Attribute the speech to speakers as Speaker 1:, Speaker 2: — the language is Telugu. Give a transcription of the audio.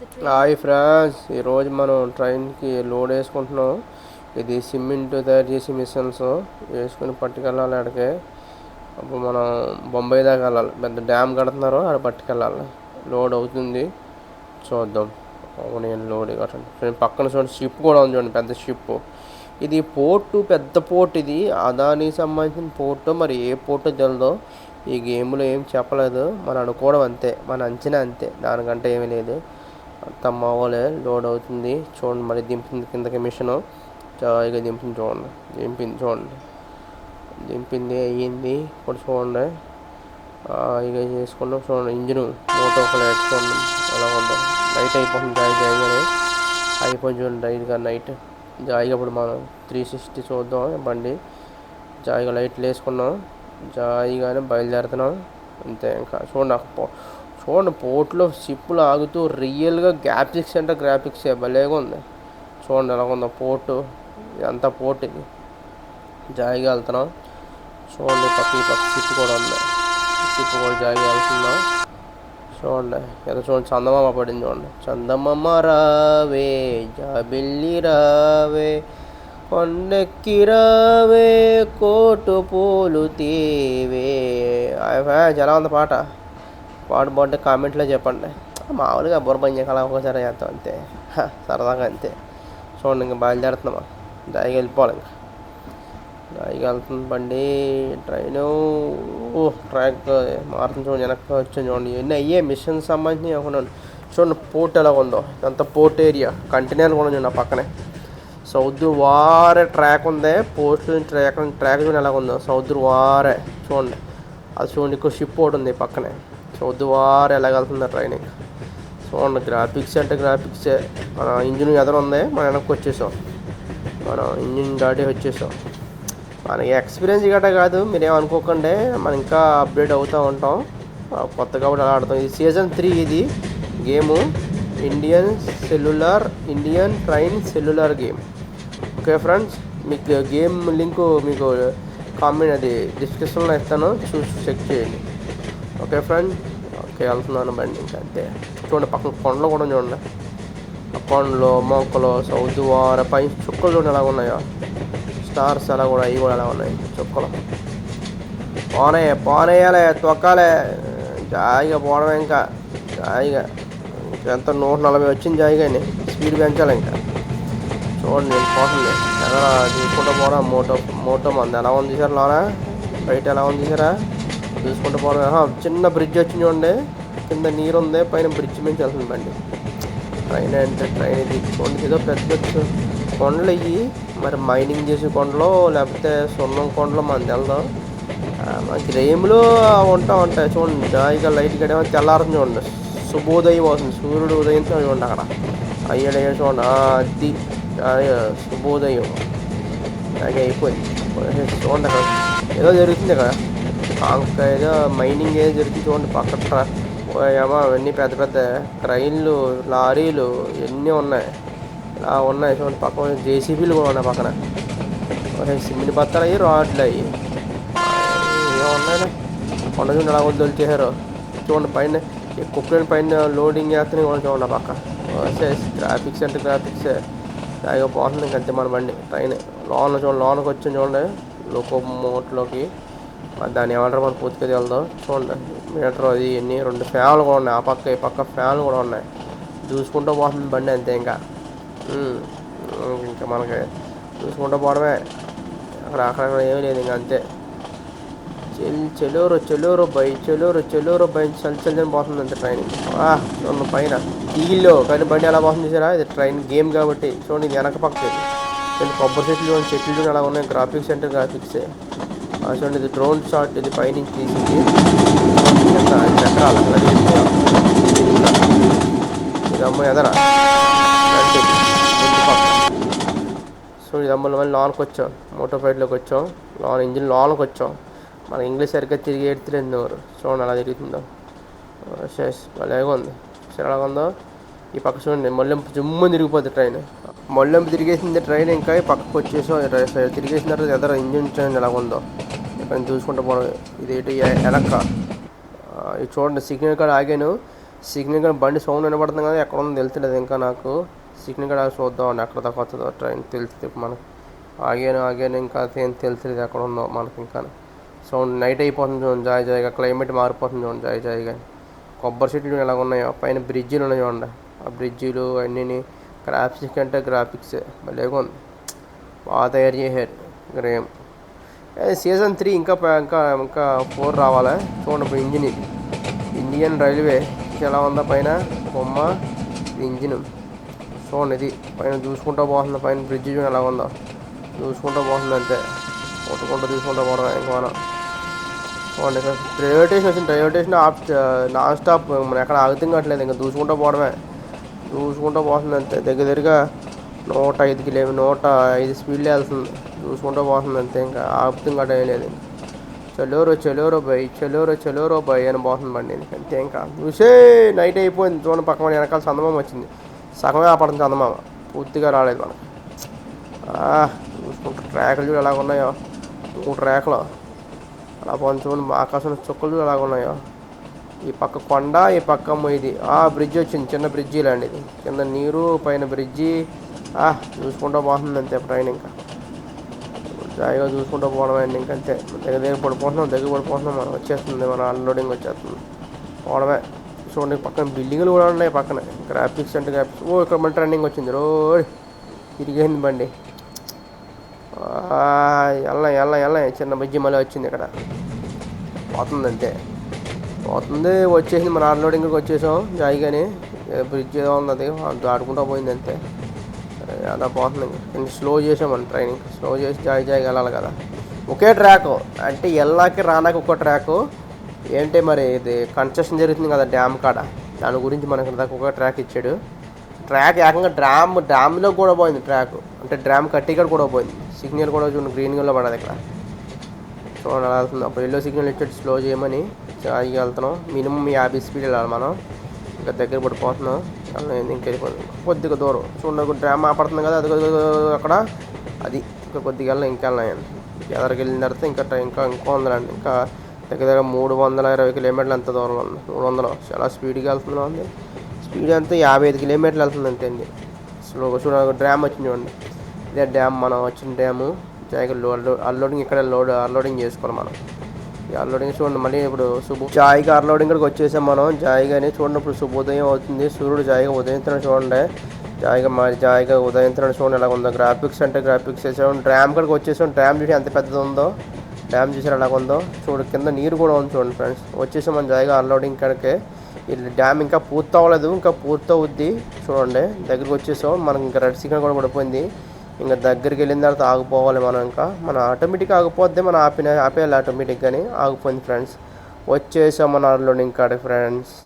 Speaker 1: హాయ్ ఫ్రెండ్స్ ఈరోజు మనం ట్రైన్కి లోడ్ వేసుకుంటున్నాం. ఇది సిమెంట్ తయారు చేసే మిషన్స్ వేసుకుని పట్టుకెళ్ళాలి ఆడికి. అప్పుడు మనం బొంబాయి దాకా వెళ్ళాలి. పెద్ద డ్యామ్ కడుతున్నారు ఆడ పట్టుకెళ్ళాలి. లోడ్ అవుతుంది. చూద్దాం. నేను లోడ్ కట్టండి పక్కన చూడండి షిప్ కూడా ఉంది చూడండి పెద్ద షిప్. ఇది పోర్టు పెద్ద పోర్ట్ ఇది. అదానికి సంబంధించిన పోర్టు మరి ఏ పోర్టు తెలియదు ఈ గేమ్లో ఏం చెప్పలేదు. మనం అనుకోవడం అంతే. మన అంచనా అంతే. దానికంటే ఏమీ లేదు. అంత మామూలే లోడ్ అవుతుంది. చూడండి మరి దింపింది కిందకి మిషన్. జాయిగా దింపింది చూడండి. దింపింది చూడండి. దింపింది అయ్యింది. ఇప్పుడు చూడండి. ఇక చేసుకున్నాం చూడండి ఇంజిన్ మోటో ఒక చూడండి. ఎలా ఉందో. లైట్ అయిపోతుంది జాయి జాయిగానే అయిపోయింది చూడండి లైట్గా నైట్. జాయిగా ఇప్పుడు మనం త్రీ సిక్స్టీ చూద్దాం బండి. జాయిగా లైట్లు వేసుకున్నాం. జాయిగానే బయలుదేరుతున్నాం. అంతే ఇంకా. చూడండి నాకు చూడండి పోర్ట్లో షిప్పులు ఆగుతూ రియల్గా గ్రాఫిక్స్ అంటే గ్రాఫిక్స్ భలేగా ఉంది. చూడండి ఎలా ఉందో పోర్టు. ఎంత పోర్ట్ ఇది. జాయిగా వెళ్తున్నాం. చూడండి పక్క ఈ పక్క షిప్ కూడా ఉంది. షిప్ కూడా జాయిగా వెళ్తున్నాం. చూడండి ఏదో చూడండి చందమామ పడింది చూడండి. చందమామ రావే జాబిల్లి రావే కొండెక్కి రావే కోటు పూలు తీవే. హాయ్ ఉంది పాట? వాడు బాగుంటే కామెంట్లో చెప్పండి. మామూలుగా బుర్రబంజ కళ ఒకసారి చేస్తాం అంతే. సరదాగా అంతే. చూడండి ఇంకా బయలుదేరుతున్నామా దాయికి వెళ్ళిపోవాలి ఇంకా. దాయికి వెళ్తుంది బండి ట్రైన్. ఓ ట్రాక్ మారుతుంది చూడండి వెనక్కి వచ్చింది చూడండి. ఇవన్నీ అయ్యే మిషన్ సంబంధించి అనుకున్నాను చూడండి పోర్ట్ ఎలా ఉందో. ఇదంతా పోర్ట్ ఏరియా. కంటైనర్ కూడా చూడండి పక్కనే. సౌద్ వారే ట్రాక్ ఉంది. పోస్ట్ ట్రాక్ ట్రాక్ చూడండి ఎలా ఉందో. సౌద్ వారే. చూడండి. అది చూడండి ఇక్కడ షిప్ ఒకటి ఉంది పక్కనే. సౌద్ వారే ఎలా ట్రైనింగ్. సో చూడండి గ్రాఫిక్స్ అంటే గ్రాఫిక్సే మన ఇంజిన్ ఎదురు ఉంది మన వెనక్కి వచ్చేసాం. మనం ఇంజిన్ దాటి వచ్చేసాం. మనకి ఎక్స్పీరియన్స్ గట్రా కాదు మీరేమనుకోకండి మనం ఇంకా అప్డేట్ అవుతూ ఉంటాం. కొత్తగా కూడా అలా ఆడతాం. ఇది సీజన్ త్రీ ఇది. Game. Indian cellular Indian train cellular game okay friends మీకు గేమ్ లింక్ మీకు కామెంట్ అది డిస్క్రిప్షన్లో ఇస్తాను. చూసి చెక్ చేయండి. ఓకే ఫ్రెండ్స్ ఓకే వెళ్తున్నాను బండి ఇంకా అంతే. చూడండి పక్కన కొండలు కూడా చూడండి. ఆ కొండలు మొక్కలు సౌత్ వార పై చుక్కలు చూడండి ఎలా ఉన్నాయో. స్టార్స్ ఎలా కూడా అవి కూడా ఎలా ఉన్నాయి చుక్కలు. పోనే పోనేయాలే తొక్కాలే. జాయిగా పోవడం ఇంకా జాయిగా. ఎంత నూట నలభై వచ్చింది జాయిగాని స్పీడ్ పెంచాలి ఇంకా. చూడండి నేను పోతుంది. ఎలా చూసుకుంటూ పోవడం మోటో మోటో మంది. ఎలా ఉంది చూసారా లోనా? బయట ఎలా ఉంది చూసారా చూసుకుంటూ పోవడం చిన్న బ్రిడ్జ్ వచ్చింది చూడండి. కింద నీరు ఉంది పైన బ్రిడ్జ్ నుంచి వెళ్తుంది బండి. ట్రైన్ అంటే ట్రైన్ ఇది. చూడండి ఏదో పెద్ద పెద్ద కొండలు ఇవి మరి మైనింగ్ చేసే కొండలో లేకపోతే సున్నం కొండలో మనం వెళ్దాం. మనకి ఉంటా ఉంటాయి. చూడండి జాయిగా లైట్ గడేమో తెల్లారని చూడండి. శుభోదయం వస్తుంది. సూర్యుడు ఉదయంతో చూడండి అక్కడ. అయ్యాడు చూడండి అది శుభోదయం. అలాగే అయిపోయింది. చూడండి అక్కడ. ఏదో జరుగుతుంది అక్కడ. ఏదో మైనింగ్ ఏదో జరుగుతుంది చూడండి పక్క ట్రా- ఓ ఏమో అవన్నీ పెద్ద పెద్ద ట్రైన్లు లారీలు ఇవన్నీ ఉన్నాయి. ఇలా ఉన్నాయి చూడండి పక్కన జేసీబీలు కూడా ఉన్నాయి పక్కన. సిమెంట్ బత్తాలు అయ్యి రాడ్లు అయ్యి. ఏమన్నాయి కొండ చూడండి ఎలా వదిలిచేసారు చూడండి పైన ఈ పైన లోడింగ్ చేస్తూనే కూడా చూడండి పక్క. గ్రాఫిక్స్ అంటే గ్రాఫిక్స్ దాగా పోతుంది ఇంకంతే మన బండి. ట్రైన్ లోన చూడండి లోనకి వచ్చి చూడండి. లోకో మోట్లోకి దాన్ని ఏమంటారు మనం పూర్తిగా వెళ్దాం చూడండి మీటర్ అది ఎన్ని రెండు ఫ్యాన్లు కూడా ఉన్నాయి. ఆ పక్క ఈ పక్క ఫ్యాన్లు కూడా ఉన్నాయి. చూసుకుంటూ పోతుంది బండి అంతే ఇంకా. ఇంకా మనకి చూసుకుంటూ పోవడమే. అక్కడ అక్కడ ఏమీ లేదు ఇంకా అంతే. చెల్ చెల్లూరు చెలోరు బై చెల్లూరు చెల్లూరు బై చల్ చల్లని పోతుంది అంతే ట్రైన్. చూడండి పైన. ఈగిల్లో కానీ బండి ఎలా పోతుంది చూసారా? ఇది ట్రైన్ గేమ్ కాబట్టి. చూడండి వెనక పక్క. కొబ్బరి చెట్లు చెట్లు అలా ఉన్నాయి. గ్రాఫిక్స్ అంటే గ్రాఫిక్సే. చూడండి ఇది డ్రోన్ షాట్ ఇది పైనుంచి తీసింది చక్రాలు అక్కడ ఇది అమ్మ ఎదరా సో ఇది అమ్మ మళ్ళీ లోన్కి వచ్చాం. మోటార్ ఫైట్లోకి వచ్చాం. లోన్ ఇంజిన్ లోన్కి వచ్చాం. మన ఇంగ్లీష్ సరిగ్గా తిరిగి ఏడుతులేదు ఎవరు? చూడండి అలా తిరుగుతుందో. షెస్ అలాగే ఉంది. సరే అలాగ ఉందో? ఈ పక్క చూడండి మొల్లెంపు జుమ్ము తిరిగిపోతుంది ట్రైన్. మొల్లెంపు తిరిగేసింది ట్రైన్ ఇంకా ఈ పక్కకు వచ్చేసాం. తిరిగేసిన తర్వాత ఎదర ఇంజిన్ ట్రైన్ ఎలా ఉందో. మనం చూసుకుంటూ పోవడం ఇదేంటి? ఇటు ఇది చూడండి సిగ్నల్ కాడ ఆగాను. సిగ్నల్ కార్డ్ బండి సౌండ్ వినబడుతుంది కదా ఎక్కడ ఉందో తెలుస్తుంది ఇంకా నాకు. సిగ్నల్ కాడ చూద్దామండి ఎక్కడ దాకా వస్తుందో ట్రైన్ తెలుస్తుంది మనకి. ఆగాను ఆగాను ఇంకా ఏం తెలుస్తుంది ఎక్కడ ఉందో మనకి ఇంకా. సౌండ్ నైట్ అయిపోతుంది చూడండి జాయి జాయిగా. క్లైమేట్ మారిపోతుంది చూడండి జాయి జాయిగా. కొబ్బరి చెట్లు ఎలా ఉన్నాయో. పైన బ్రిడ్జిలు ఉన్నాయి చూడండి. ఆ బ్రిడ్జిలు అన్నీ గ్రాఫిక్స్ అంటే గ్రాఫిక్స్ భలేగా ఉంది బాగా తయారు చేశారు. గ్రేమ్. సీజన్ త్రీ ఇంకా ఇంకా ఇంకా ఫోర్ రావాలి? చూడండి ఇంజిన్. ఇది ఇండియన్ రైల్వే ఎలా ఉందా పైన? బొమ్మ ఇంజిన్. చూడండి ఇది. పైన చూసుకుంటూ పోతుంది. పైన బ్రిడ్జ్ ఎలా ఉందో. చూసుకుంటూ పోతుంది అంతే. కొట్టుకుంటూ తీసుకుంటూ పోవడం ఇంకోనా చూడండి ఇక్కడ రైల్వే స్టేషన్ వచ్చింది. Railway station off non stop మనం ఎక్కడ ఆగుతుంది కావట్లేదు. ఇంకా చూసుకుంటూ పోవడమే. చూసుకుంటూ పోతుంది అంతే. దగ్గర దగ్గరగా నూట ఐదు కిలో నూట ఐదు స్పీడ్లో వెళ్తుంది. చూసుకుంటూ పోతుంది అంతే ఇంకా ఆపుతుంది కట్ట ఏం లేదు. ఇంకా చలోరో చలోరో బై చలోరో చలోరో బై అని పోతుంది బండి. అంతే ఇంకా. చూసే నైట్ అయిపోయింది. చూడండి పక్కన వెనకాల చందమామ వచ్చింది. సగమే ఆపడుతుంది చందమామ. పూర్తిగా రాలేదు మనకు. చూసుకుంటా చూసుకుంటూ ట్రాకులు చూడు ఎలాగ ఉన్నాయో. మూడు ట్రాకులు. అలా పోనీ చూడండి ఆకాశం చుక్కలు చూడు ఎలాగ ఉన్నాయో. ఈ పక్క కొండ ఈ పక్క ఇది ఆ బ్రిడ్జ్ వచ్చింది. చిన్న బ్రిడ్జి లాంటిది. కింద నీరు పైన బ్రిడ్జి ఆ చూసుకుంటూ పోతుంది అంతే ట్రైన్ ఇంకా. జాయిగా చూసుకుంటూ పోవడం అండి. ఇంకంతే దగ్గర దగ్గర పడిపోతున్నాం దగ్గర పడిపోతున్నాం మనం వచ్చేస్తుంది మన అన్లోడింగ్ వచ్చేస్తుంది. పోవడమే. చూడండి పక్కన బిల్డింగ్లు కూడా ఉన్నాయి పక్కన. గ్రాఫిక్స్ అంటే గ్రాఫిక్స్ ఓ ఇక్కడ మన ట్రెండింగ్ వచ్చింది. రో తిరిగేసింది బండి. వెళ్ళాం వెళ్ళాం వెళ్ళాం చిన్న బజ్జి మళ్ళీ వచ్చింది ఇక్కడ. పోతుంది అంతే. పోతుంది వచ్చేసింది. మన అన్లోడింగ్కి వచ్చేసాం జాయిగానే. బ్రిడ్జ్ ఏదో ఉంది దాటుకుంటూ పోయింది అంతే. అలా పోతుంది కొంచెం స్లో చేసామని ట్రైనింగ్ స్లో చేసి జాయి జాయిగా వెళ్ళాలి కదా. ఒకే ట్రాక్ అంటే వెళ్ళాకి రానాకి ఒక ట్రాక్ ఏంటి మరి ఇది? కన్స్ట్రక్షన్ జరుగుతుంది కదా డ్యామ్ కాడ. దాని గురించి మనకి దాకా ఒక ట్రాక్ ఇచ్చాడు. ట్రాక్ ఏకంగా డ్యామ్ డ్యామ్లో కూడా పోయింది ట్రాక్ అంటే డ్రామ్ కట్టికడ కూడా పోయింది. సిగ్నల్ కూడా చూడండి గ్రీన్గా పడదు ఇక్కడ. చూడండి అలా వెళ్తుంది అప్పుడు ఎల్లో సిగ్నల్ ఇచ్చేట్టు స్లో చేయమని. జాయిగా వెళ్తున్నాం. మినిమం యాభై స్పీడ్ వెళ్ళాలి మనం. ఇంకా దగ్గర పడిపోతున్నాం. వెళ్ళలేదు ఇంక వెళ్ళిపోతుంది కొద్దిగా దూరం. చూడండి ఒక డ్రామ్ ఆపడుతుంది కదా అది అక్కడ. అది ఇంకా కొద్దిగా వెళ్ళిన ఇంకా వెళ్ళాం ఎదరికి వెళ్ళిన తర్వాత ఇంకా ఇంకా ఇంకా ఉందండి ఇంకా దగ్గర దగ్గర మూడు వందల ఇరవై కిలోమీటర్లు ఎంత దూరం ఉంది. మూడు వందలు. చాలా స్పీడ్గా వెళ్తున్నాం అండి స్పీడ్ అంతా యాభై ఐదు కిలోమీటర్లు వెళ్తుంది అంతే అండి. స్లో చూడండి డ్యామ్ వచ్చింది చూడండి. ఇదే డ్యామ్ మనం వచ్చిన డ్యాము. జాగ్రత్త లోడ్ అన్లోడింగ్ ఇక్కడ లోడ్ అన్లోడింగ్ చేసుకోవాలి మనం. అల్లోడింగ్ చూడండి మళ్ళీ ఇప్పుడు శుభ జాయిగా అన్లోడింగ్ ఇక్కడికి వచ్చేసాం మనం. జాయిగాని చూడండి ఇప్పుడు శుభోదయం అవుతుంది. సూర్యుడు జాయిగా ఉదయించడం చూడండి. జాయిగా మరి జాయిగా ఉదయించడం చూడండి ఎలా ఉందో. గ్రాఫిక్స్ అంటే గ్రాఫిక్స్ వేసాం డ్యామ్ కడికి వచ్చేసాం. డ్యామ్ చూసి ఎంత పెద్దది ఉందో. డ్యామ్ చూసారు ఎలా ఉందో. చూడు కింద నీరు కూడా ఉంది చూడండి ఫ్రెండ్స్ వచ్చేసాం మనం జాయిగా అన్లోడింగ్ ఇక్కడికి ఈ డ్యామ్ ఇంకా పూర్తి అవ్వలేదు ఇంకా పూర్తి అవుద్ది చూడండి. దగ్గరికి వచ్చేసాం. మనకి ఇంకా రెడ్ సిగ్నల్ కూడా పడిపోయింది. ఇంకా దగ్గరికి వెళ్ళిన తర్వాత ఆగిపోవాలి మనం ఇంకా. మన ఆటోమేటిక్ ఆగిపోద్ది మనం ఆపిన ఆపేయాలి ఆటోమేటిక్గాని. ఆగిపోయింది ఫ్రెండ్స్ వచ్చేసాం మన అన్లోడింగ్ ఇంకా ఫ్రెండ్స్